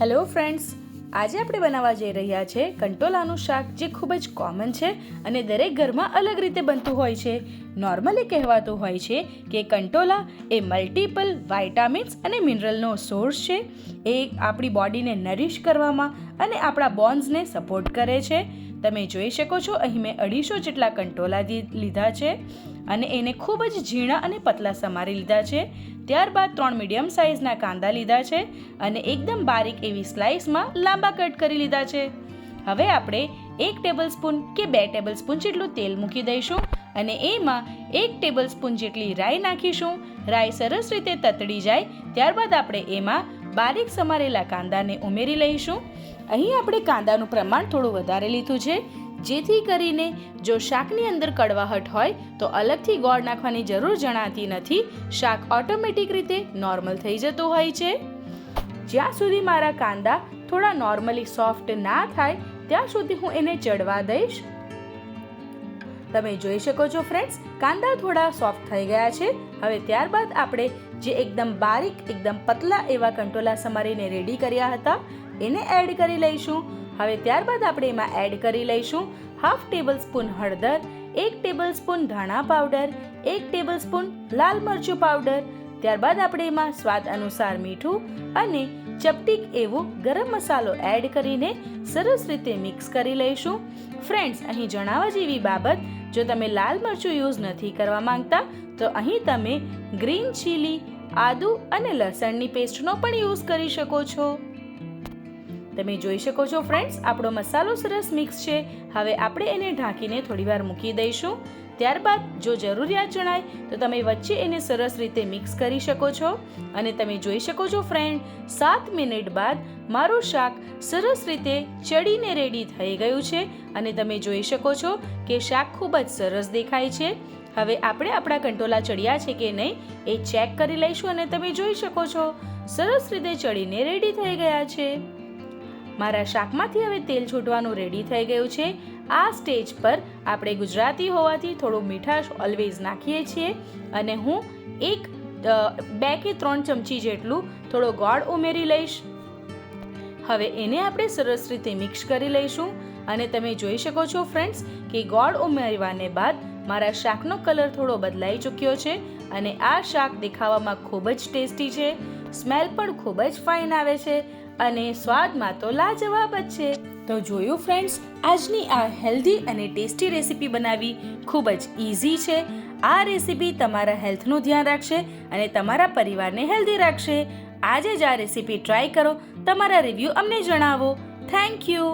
Hello friends, આજે આપણે બનાવવા જઈ રહ્યા છે કંટોલાનું શાક જે ખૂબ જ કોમન છે અને દરેક ઘરમાં અલગ રીતે બનતું હોય છે. નોર્મલી કહેવાતું હોય છે કે કંટોલા એ મલ્ટિપલ વાઇટામિન્સ અને મિનરલનો સોર્સ છે. એ આપણી બોડીને નરીશ કરવામાં અને આપણા બોન્સને સપોર્ટ કરે છે. તમે જોઈ શકો છો, અહીં મેં અઢીસો જેટલા કંટોલા લીધા છે. અને એને ખૂબ જ ઝીણા અને પતલા સમારી લીધા છે. ત્યારબાદ ત્રણ મીડિયમ સાઇઝના કાંદા લીધા છે અને એકદમ બારીક એવી સ્લાઇસમાં લાંબા કટ કરી લીધા છે. હવે આપણે એક ટેબલ સ્પૂન કે બે ટેબલ સ્પૂન જેટલું તેલ મૂકી દઈશું અને એમાં એક ટેબલ સ્પૂન જેટલી રાઈ નાખીશું. રાઈ સરસ રીતે તતડી જાય, ત્યારબાદ આપણે એમાં બારીક સમારેલા કાંદાને ઉમેરી લઈશું. અહીં આપણે કાંદાનું પ્રમાણ થોડું વધારે લીધું છે. જેથી કરીને જો શાકની અંદર કડવાહટ હોય તો અલગથી ગોળ નાખવાની જરૂર જણાતી નથી. શાક ઓટોમેટિક રીતે નોર્મલ થઈ જતું હોય છે. જ્યાં સુધી મારા કાંદા થોડા નોર્મલી સોફ્ટ ના થાય, ત્યાં સુધી હું એને ચડવા દઈશ. તમે જોઈ શકો છો ફ્રેન્ડ્સ, કાંદા થોડા સોફ્ટ થઈ ગયા છે. હવે ત્યારબાદ આપણે જે એકદમ બારીક, એકદમ પતલા એવા કંટોલા સમારીને રેડી કર્યા હતા એને એડ કરી લઈશું. હવે ત્યારબાદ આપણે એમાં એડ કરી લઈશું હાફ ટેબલ સ્પૂન હળદર, એક ટેબલ સ્પૂન ધાણા પાવડર એક ટેબલ સ્પૂન લાલ મરચું પાવડર ત્યારબાદ આપણે એમાં સ્વાદ અનુસાર મીઠું અને ચપટીક એવો ગરમ મસાલો એડ કરીને સરસ રીતે મિક્સ કરી લઈશું. ફ્રેન્ડ્સ અહીં જણાવવા જેવી બાબત, જો તમે લાલ મરચું યુઝ નથી કરવા માંગતા, તો અહીં તમે ગ્રીન ચીલી આદુ અને લસણની પેસ્ટનો પણ યુઝ કરી શકો છો. તમે જોઈ શકો છો ફ્રેન્ડ્સ, આપણો મસાલો સરસ મિક્સ છે. હવે આપણે એને ઢાંકીને થોડીવાર મૂકી દઈશું. ત્યારબાદ જો જરૂરિયાત જણાય, તો તમે વચ્ચે એને સરસ રીતે મિક્સ કરી શકો છો. અને તમે જોઈ શકો છો ફ્રેન્ડ, સાત મિનિટ બાદ મારું શાક સરસ રીતે ચડીને રેડી થઈ ગયું છે. અને તમે જોઈ શકો છો કે શાક ખૂબ જ સરસ દેખાય છે. હવે આપણે આપણા કંટોલા ચડ્યા છે કે નહીં, એ ચેક કરી લઈશું અને તમે જોઈ શકો છો. સરસ રીતે ચડીને રેડી થઈ ગયા છે. મારા શાકમાંથી હવે તેલ છૂટવાનું રેડી થઈ ગયું છે. આ સ્ટેજ પર આપણે ગુજરાતી હોવાથી થોડું મીઠાશ ઓલવેઝ નાખીએ છીએ અને હું એક બે કે ત્રણ ચમચી જેટલું થોડો ગોળ ઉમેરી લઈશ. હવે એને આપણે સરસ રીતે મિક્સ કરી લઈશું. અને તમે જોઈ શકો છો ફ્રેન્ડ્સ કે ગોળ ઉમેરવાને બાદ મારા શાકનો કલર થોડો બદલાઈ ચૂક્યો છે અને આ શાક દેખાવામાં ખૂબ જ ટેસ્ટી છે. સ્મેલ પણ ખૂબ જ ફાઇન આવે છે. અને સ્વાદમાં તો લાજવાબ જ છે. તો જોયું ફ્રેન્ડ્સ આજની આ હેલ્ધી અને ટેસ્ટી રેસીપી બનાવવી ખૂબ જ ઇઝી છે. આ રેસીપી તમારા હેલ્થનું ધ્યાન રાખશે અને તમારા પરિવારને હેલ્ધી રાખશે. આજે જ આ રેસીપી ટ્રાય કરો, તમારા રિવ્યૂ અમને જણાવો. Thank you